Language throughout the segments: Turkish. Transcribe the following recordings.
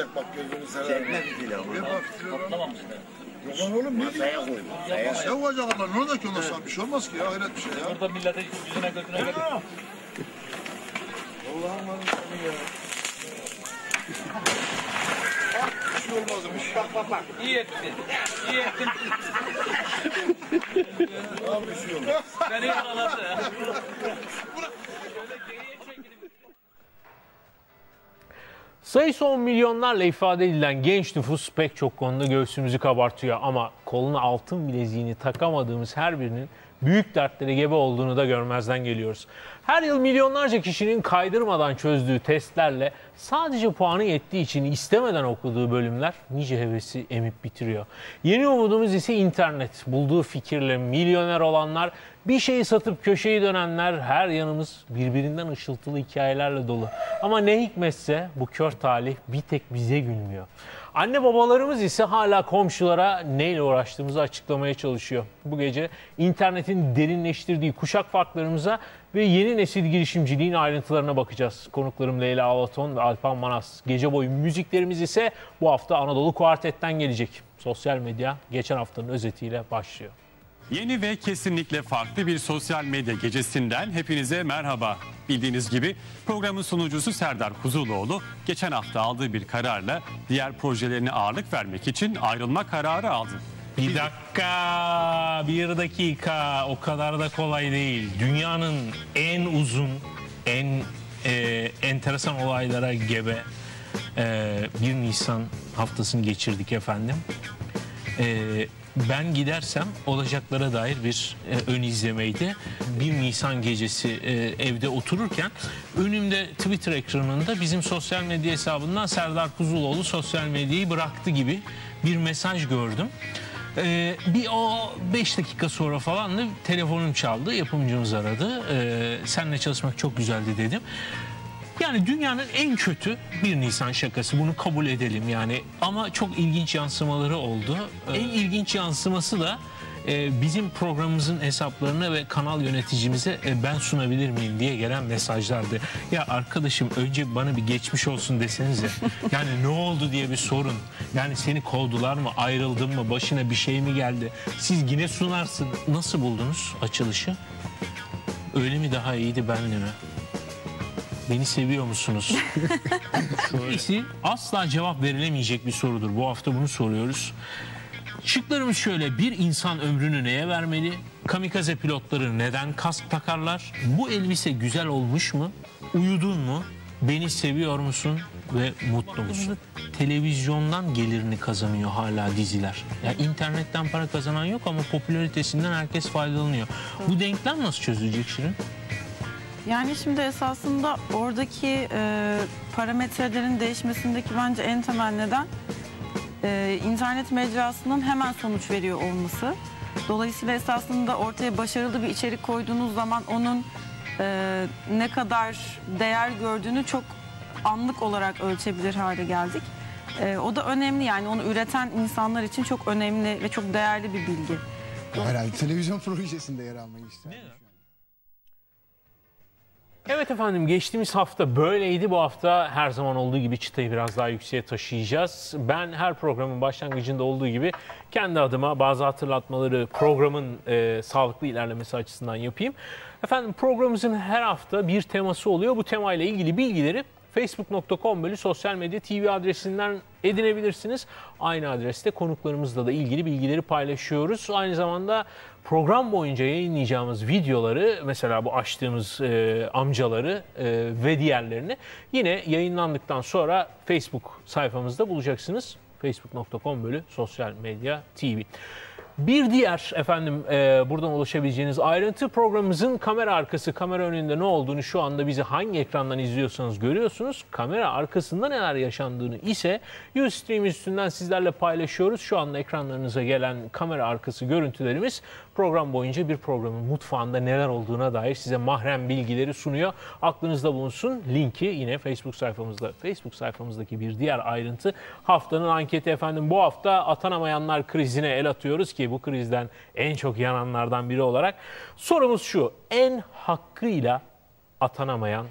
çek bak gözünü severim. Çekme bir kilo. Bak diyor. Toplamamışlar. Yok lan oğlum ne Masaya diyor? koy. Masaya. Masaya koyacaklar. Ne olacak ki ondan sonra? Bir şey olmaz ki ya. Hayret bir şey ya. Burada millete yüzüne götüne götür. Allah'ım var seni ya. Bir şey olmazmış. Bak bak bak. İyi ettin. İyi ettin. Abi bir şey olmaz. Beni yaraladı. Sayısı 10 milyonlarla ifade edilen genç nüfus pek çok konuda göğsümüzü kabartıyor ama koluna altın bileziğini takamadığımız her birinin büyük dertlere gebe olduğunu da görmezden geliyoruz. Her yıl milyonlarca kişinin kaydırmadan çözdüğü testlerle sadece puanı yettiği için istemeden okuduğu bölümler nice hevesi emip bitiriyor. Yeni umudumuz ise internet. Bulduğu fikirle milyoner olanlar, bir şeyi satıp köşeyi dönenler her yanımız birbirinden ışıltılı hikayelerle dolu. Ama ne hikmetse bu kör talih bir tek bize gülmüyor. Anne babalarımız ise hala komşulara neyle uğraştığımızı açıklamaya çalışıyor. Bu gece internetin derinleştirdiği kuşak farklarımıza ve yeni nesil girişimciliğin ayrıntılarına bakacağız. Konuklarım Leyla Alaton ve Alpan Manas. Gece boyu müziklerimiz ise bu hafta Anadolu Kuartet'ten gelecek. Sosyal medya geçen haftanın özetiyle başlıyor. Yeni ve kesinlikle farklı bir sosyal medya gecesinden hepinize merhaba. Bildiğiniz gibi programın sunucusu Serdar Kuzuloğlu geçen hafta aldığı bir kararla diğer projelerine ağırlık vermek için ayrılma kararı aldı. Bir dakika, bir dakika. O kadar da kolay değil. Dünyanın en uzun, en e, enteresan olaylara gebe e, 1 Nisan haftasını geçirdik efendim. E, ben gidersem olacaklara dair bir e, ön izlemeydi. 1 Nisan gecesi e, evde otururken önümde Twitter ekranında bizim sosyal medya hesabından Serdar Kuzuloğlu sosyal medyayı bıraktı gibi bir mesaj gördüm. Ee, bir o 5 dakika sonra falan da telefonum çaldı. Yapımcımız aradı. Ee, seninle çalışmak çok güzeldi dedim. Yani dünyanın en kötü 1 Nisan şakası. Bunu kabul edelim yani. Ama çok ilginç yansımaları oldu. En ilginç yansıması da e, bizim programımızın hesaplarına ve kanal yöneticimize e, ben sunabilir miyim diye gelen mesajlardı. Ya arkadaşım önce bana bir geçmiş olsun desenize. Yani ne oldu diye bir sorun. Yani seni kovdular mı, ayrıldın mı, başına bir şey mi geldi? Siz yine sunarsın. Nasıl buldunuz açılışı? Öyle mi daha iyiydi benle mi? Beni seviyor musunuz? Şöylesi asla cevap verilemeyecek bir sorudur. Bu hafta bunu soruyoruz. Şıklarımız şöyle. Bir insan ömrünü neye vermeli? Kamikaze pilotları neden kask takarlar? Bu elbise güzel olmuş mu? Uyudun mu? Beni seviyor musun? Ve mutlu musun? Televizyondan gelirini kazanıyor hala diziler. Ya internetten para kazanan yok ama popülaritesinden herkes faydalanıyor. Bu denklem nasıl çözülecek Şirin? Yani şimdi esasında oradaki e, parametrelerin değişmesindeki bence en temel neden e, internet mecrasının hemen sonuç veriyor olması. Dolayısıyla esasında ortaya başarılı bir içerik koyduğunuz zaman onun e, ne kadar değer gördüğünü çok anlık olarak ölçebilir hale geldik. E, o da önemli yani onu üreten insanlar için çok önemli ve çok değerli bir bilgi. Herhalde televizyon projesinde yer almayı isterdim. Evet efendim geçtiğimiz hafta böyleydi. Bu hafta her zaman olduğu gibi çıtayı biraz daha yükseğe taşıyacağız. Ben her programın başlangıcında olduğu gibi kendi adıma bazı hatırlatmaları programın e, sağlıklı ilerlemesi açısından yapayım. Efendim programımızın her hafta bir teması oluyor. Bu temayla ilgili bilgileri facebook.com bölü sosyal medya TV adresinden edinebilirsiniz. Aynı adreste konuklarımızla da ilgili bilgileri paylaşıyoruz. Aynı zamanda program boyunca yayınlayacağımız videoları mesela bu açtığımız e, amcaları e, ve diğerlerini yine yayınlandıktan sonra Facebook sayfamızda bulacaksınız. facebook.com bölü sosyal medya TV. Bir diğer efendim e, buradan ulaşabileceğiniz ayrıntı programımızın kamera arkası, kamera önünde ne olduğunu şu anda bizi hangi ekrandan izliyorsanız görüyorsunuz. Kamera arkasında neler yaşandığını ise Ustream üstünden sizlerle paylaşıyoruz. Şu anda ekranlarınıza gelen kamera arkası görüntülerimiz program boyunca bir programın mutfağında neler olduğuna dair size mahrem bilgileri sunuyor. Aklınızda bulunsun. Linki yine Facebook sayfamızda. Facebook sayfamızdaki bir diğer ayrıntı haftanın anketi efendim. Bu hafta atanamayanlar krizine el atıyoruz ki bu krizden en çok yananlardan biri olarak. Sorumuz şu. En hakkıyla atanamayan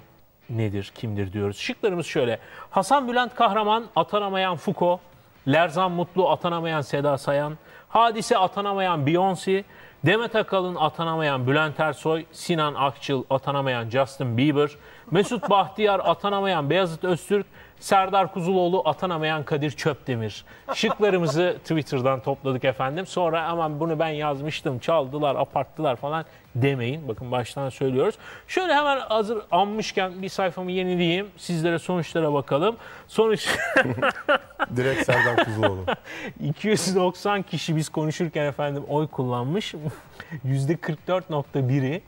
nedir, kimdir diyoruz. Şıklarımız şöyle. Hasan Bülent Kahraman, atanamayan Fuko, Lerzan Mutlu, atanamayan Seda Sayan, Hadise atanamayan Beyoncé, Demet Akalın atanamayan Bülent Ersoy, Sinan Akçıl atanamayan Justin Bieber, Mesut Bahtiyar atanamayan Beyazıt Öztürk, Serdar Kuzuloğlu atanamayan Kadir Çöpdemir. Şıklarımızı Twitter'dan topladık efendim. Sonra aman bunu ben yazmıştım, çaldılar, aparttılar falan demeyin. Bakın baştan söylüyoruz. Şöyle hemen hazır anmışken bir sayfamı yenileyeyim. Sizlere sonuçlara bakalım. Sonuç Direkt Serdar Kuzuloğlu. 290 kişi biz konuşurken efendim oy kullanmış. %44.1'i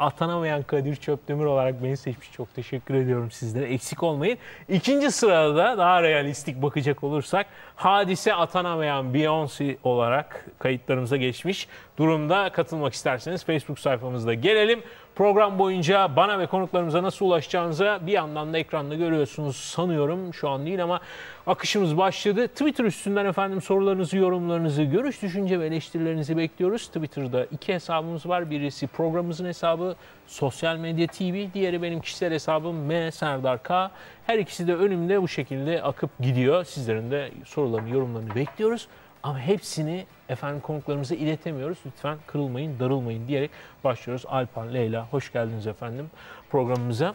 atanamayan Kadir Çöpdemir olarak beni seçmiş. Çok teşekkür ediyorum sizlere. Eksik olmayın. İkinci sırada daha realistik bakacak olursak hadise atanamayan Beyoncé olarak kayıtlarımıza geçmiş durumda. Katılmak isterseniz Facebook sayfamızda gelelim. Program boyunca bana ve konuklarımıza nasıl ulaşacağınıza bir yandan da ekranda görüyorsunuz sanıyorum. Şu an değil ama akışımız başladı. Twitter üstünden efendim sorularınızı, yorumlarınızı, görüş, düşünce ve eleştirilerinizi bekliyoruz. Twitter'da iki hesabımız var. Birisi programımızın hesabı Sosyal Medya TV, diğeri benim kişisel hesabım M Serdar K. Her ikisi de önümde bu şekilde akıp gidiyor. Sizlerin de sorularını, yorumlarını bekliyoruz. Ama hepsini efendim konuklarımıza iletemiyoruz. Lütfen kırılmayın, darılmayın diyerek başlıyoruz. Alpan, Leyla hoş geldiniz efendim programımıza.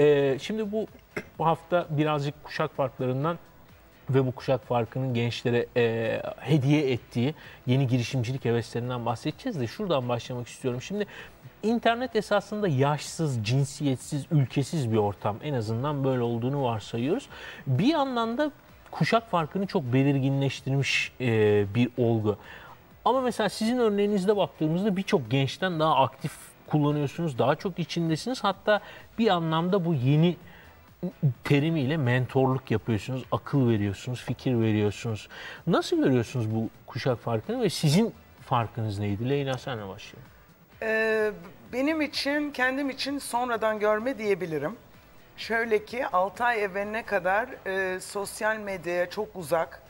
Ee, şimdi bu, bu hafta birazcık kuşak farklarından ve bu kuşak farkının gençlere e, hediye ettiği yeni girişimcilik heveslerinden bahsedeceğiz de şuradan başlamak istiyorum. Şimdi internet esasında yaşsız, cinsiyetsiz, ülkesiz bir ortam. En azından böyle olduğunu varsayıyoruz. Bir yandan da kuşak farkını çok belirginleştirmiş e, bir olgu. Ama mesela sizin örneğinizde baktığımızda birçok gençten daha aktif kullanıyorsunuz, daha çok içindesiniz. Hatta bir anlamda bu yeni terimiyle mentorluk yapıyorsunuz, akıl veriyorsunuz, fikir veriyorsunuz. Nasıl görüyorsunuz bu kuşak farkını ve sizin farkınız neydi? Leyla senle başlayalım. Ee, benim için, kendim için sonradan görme diyebilirim. Şöyle ki 6 ay evveline kadar e, sosyal medyaya çok uzak,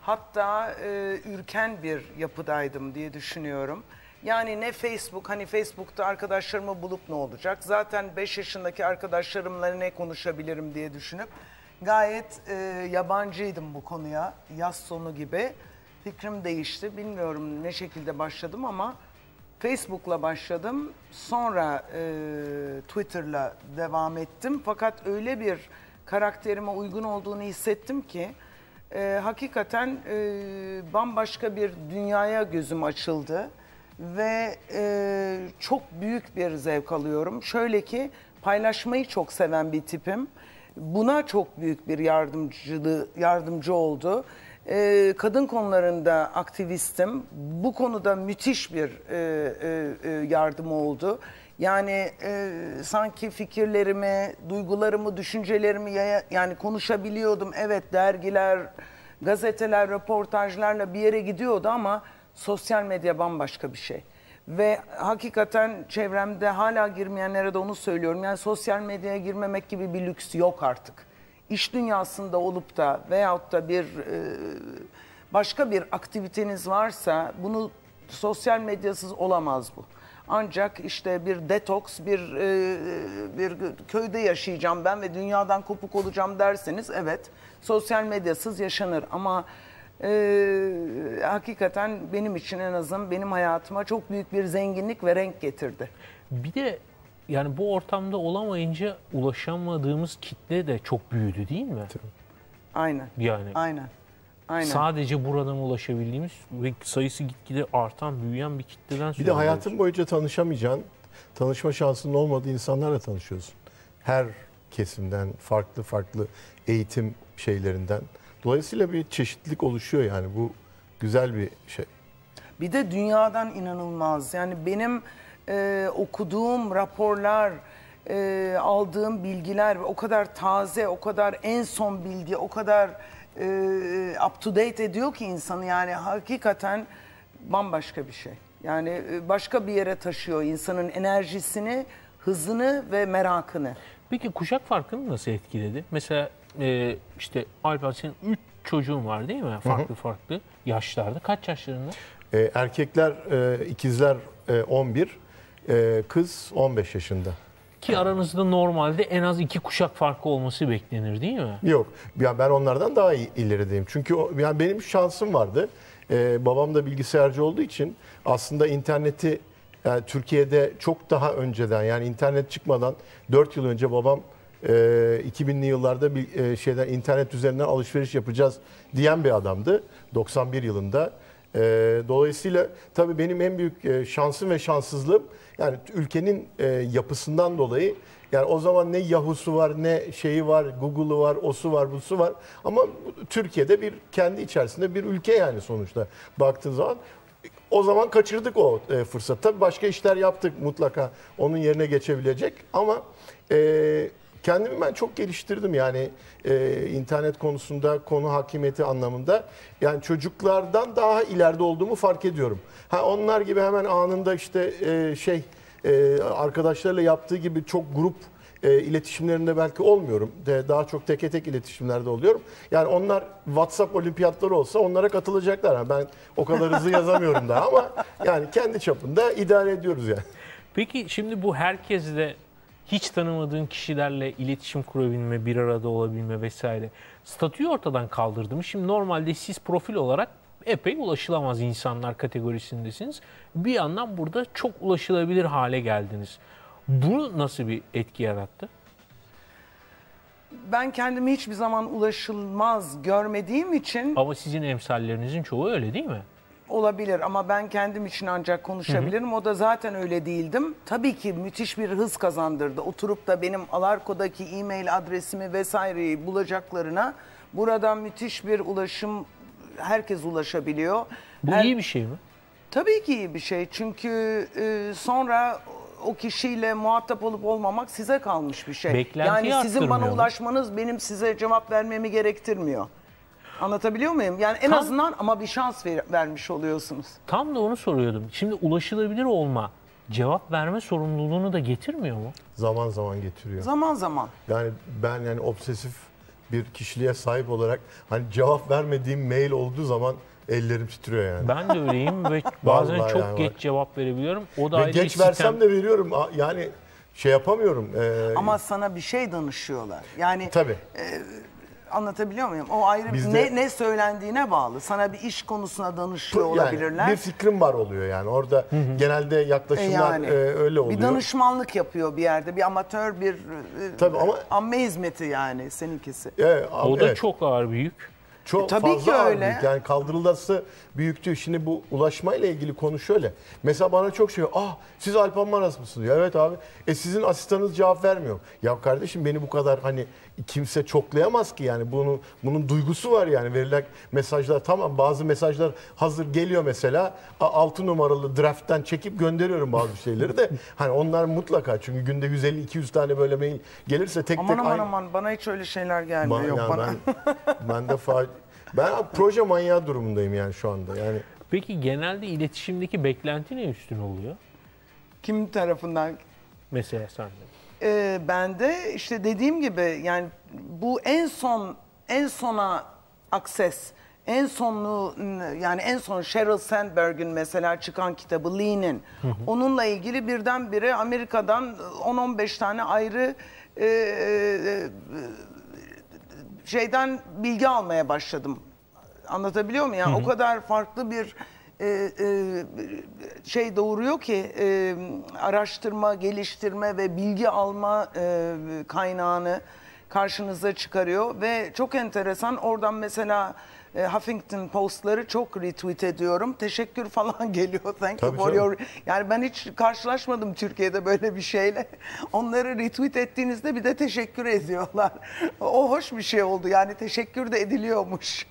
hatta e, ürken bir yapıdaydım diye düşünüyorum. Yani ne Facebook, hani Facebook'ta arkadaşlarımı bulup ne olacak? Zaten 5 yaşındaki arkadaşlarımla ne konuşabilirim diye düşünüp gayet e, yabancıydım bu konuya. Yaz sonu gibi. Fikrim değişti. Bilmiyorum ne şekilde başladım ama Facebook'la başladım. Sonra e, Twitter'la devam ettim. Fakat öyle bir karakterime uygun olduğunu hissettim ki e, hakikaten e, bambaşka bir dünyaya gözüm açıldı ve e, çok büyük bir zevk alıyorum. Şöyle ki paylaşmayı çok seven bir tipim. Buna çok büyük bir yardımcılığı yardımcı oldu. E, kadın konularında aktivistim. Bu konuda müthiş bir e, e, e, yardım oldu. Yani e, sanki fikirlerimi, duygularımı, düşüncelerimi yaya- yani konuşabiliyordum. Evet dergiler, gazeteler, röportajlarla bir yere gidiyordu ama sosyal medya bambaşka bir şey. Ve hakikaten çevremde hala girmeyenlere de onu söylüyorum. Yani sosyal medyaya girmemek gibi bir lüks yok artık. İş dünyasında olup da veyahut da bir e, başka bir aktiviteniz varsa bunu sosyal medyasız olamaz bu. Ancak işte bir detoks, bir e, bir köyde yaşayacağım ben ve dünyadan kopuk olacağım derseniz evet sosyal medyasız yaşanır ama e, hakikaten benim için en azından benim hayatıma çok büyük bir zenginlik ve renk getirdi. Bir de yani bu ortamda olamayınca ulaşamadığımız kitle de çok büyüdü değil mi? Aynen. Yani Aynen. Aynen. sadece buradan ulaşabildiğimiz ve sayısı gitgide artan, büyüyen bir kitleden söz Bir de hayatın boyunca tanışamayacağın, tanışma şansının olmadığı insanlarla tanışıyorsun. Her kesimden, farklı farklı eğitim şeylerinden. Dolayısıyla bir çeşitlilik oluşuyor yani bu güzel bir şey. Bir de dünyadan inanılmaz. Yani benim e, okuduğum raporlar, e, aldığım bilgiler o kadar taze, o kadar en son bilgi, o kadar e, up to date ediyor ki insanı. Yani hakikaten bambaşka bir şey. Yani e, başka bir yere taşıyor insanın enerjisini, hızını ve merakını. Peki kuşak farkını nasıl etkiledi? Mesela e, işte Alper senin 3 çocuğun var değil mi? Farklı farklı yaşlarda. Kaç yaşlarında? Ee, erkekler e, ikizler e, 11, e, kız 15 yaşında. Ki aranızda normalde en az iki kuşak farkı olması beklenir değil mi? Yok. Ya ben onlardan daha iyi ilerideyim. Çünkü o, yani benim şansım vardı. Ee, babam da bilgisayarcı olduğu için aslında interneti yani Türkiye'de çok daha önceden yani internet çıkmadan 4 yıl önce babam e, 2000'li yıllarda bir e, şeyden internet üzerinden alışveriş yapacağız diyen bir adamdı 91 yılında. E, dolayısıyla tabii benim en büyük e, şansım ve şanssızlığım yani ülkenin e, yapısından dolayı yani o zaman ne Yahoo'su var, ne şeyi var, Google'u var, osu var, busu var. Ama Türkiye'de bir kendi içerisinde bir ülke yani sonuçta baktığın zaman. O zaman kaçırdık o e, fırsatı. Tabii başka işler yaptık mutlaka onun yerine geçebilecek. Ama e, kendimi ben çok geliştirdim yani e, internet konusunda, konu hakimiyeti anlamında. Yani çocuklardan daha ileride olduğumu fark ediyorum. Ha onlar gibi hemen anında işte e, şey e, arkadaşlarla yaptığı gibi çok grup e, iletişimlerinde belki olmuyorum. De, daha çok teke tek iletişimlerde oluyorum. Yani onlar WhatsApp olimpiyatları olsa onlara katılacaklar. Yani ben o kadar hızlı yazamıyorum daha ama yani kendi çapında idare ediyoruz yani. Peki şimdi bu herkesle hiç tanımadığın kişilerle iletişim kurabilme, bir arada olabilme vesaire statüyü ortadan kaldırdı mı? Şimdi normalde siz profil olarak epey ulaşılamaz insanlar kategorisindesiniz. Bir yandan burada çok ulaşılabilir hale geldiniz. Bu nasıl bir etki yarattı? Ben kendimi hiçbir zaman ulaşılmaz görmediğim için Ama sizin emsallerinizin çoğu öyle değil mi? Olabilir ama ben kendim için ancak konuşabilirim. O da zaten öyle değildim. Tabii ki müthiş bir hız kazandırdı. Oturup da benim Alarko'daki e-mail adresimi vesaireyi bulacaklarına buradan müthiş bir ulaşım herkes ulaşabiliyor. Bu Her- iyi bir şey mi? Tabii ki iyi bir şey. Çünkü e, sonra o kişiyle muhatap olup olmamak size kalmış bir şey. Beklentiyi yani sizin bana ulaşmanız benim size cevap vermemi gerektirmiyor. Anlatabiliyor muyum? Yani en Tam- azından ama bir şans ver- vermiş oluyorsunuz. Tam da onu soruyordum. Şimdi ulaşılabilir olma cevap verme sorumluluğunu da getirmiyor mu? Zaman zaman getiriyor. Zaman zaman. Yani ben yani obsesif bir kişiliğe sahip olarak hani cevap vermediğim mail olduğu zaman ellerim titriyor yani. Ben de öyleyim ve bazen Vallahi çok yani geç bak. cevap verebiliyorum. O da Ve ayrı geç bir versem sitem. de veriyorum. A- Yani şey yapamıyorum. Ee, Ama sana bir şey danışıyorlar. Yani tabii. Anlatabiliyor muyum? O ayrı Bizde- ne, ne söylendiğine bağlı. Sana bir iş konusuna danışıyor Yani olabilirler. bir fikrim var oluyor yani. Orada genelde E yaklaşımlar yani. e, öyle oluyor. Bir danışmanlık yapıyor bir yerde. Bir amatör bir e, Tabii ama- amme hizmeti yani seninkisi. Evet, O da evet. çok ağır bir yük. Çok E, tabii fazla ki ağır öyle. büyük. Yani kaldırılması büyüktü. Şimdi bu ulaşmayla ilgili konu şöyle. Mesela bana çok şey ah siz Alpan Maras mısınız? Ya evet abi. E sizin asistanınız cevap vermiyor. Ya kardeşim beni bu kadar hani kimse çoklayamaz ki yani bunun bunun duygusu var yani verilen mesajlar tamam bazı mesajlar hazır geliyor mesela 6 numaralı draft'tan çekip gönderiyorum bazı şeyleri de hani onlar mutlaka çünkü günde 150 200 tane böyle mail gelirse tek Aman tek aman aynı- aman bana hiç öyle şeyler gelmiyor. Ba- Yok yani bana. ben ben de fa- ben proje manyağı durumundayım yani şu anda. Yani Peki genelde iletişimdeki beklenti ne üstün oluyor? Kim tarafından? Mesela sende. Ee, ben de işte dediğim gibi yani bu en son en sona akses en sonlu yani en son Sheryl Sandberg'in mesela çıkan kitabı Lean'in onunla ilgili birdenbire Amerika'dan 10-15 tane ayrı e, e, şeyden bilgi almaya başladım. Anlatabiliyor muyum? Yani o kadar farklı bir e, e, şey doğuruyor ki e, araştırma, geliştirme ve bilgi alma e, kaynağını karşınıza çıkarıyor ve çok enteresan oradan mesela e, Huffington Post'ları çok retweet ediyorum. Teşekkür falan geliyor. Thank you Tabii for canım. your yani ben hiç karşılaşmadım Türkiye'de böyle bir şeyle. Onları retweet ettiğinizde bir de teşekkür ediyorlar. O hoş bir şey oldu. Yani teşekkür de ediliyormuş.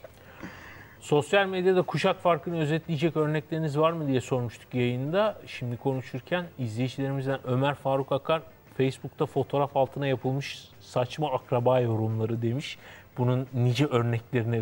Sosyal medyada kuşak farkını özetleyecek örnekleriniz var mı diye sormuştuk yayında. Şimdi konuşurken izleyicilerimizden Ömer Faruk Akar Facebook'ta fotoğraf altına yapılmış saçma akraba yorumları demiş. Bunun nice örneklerini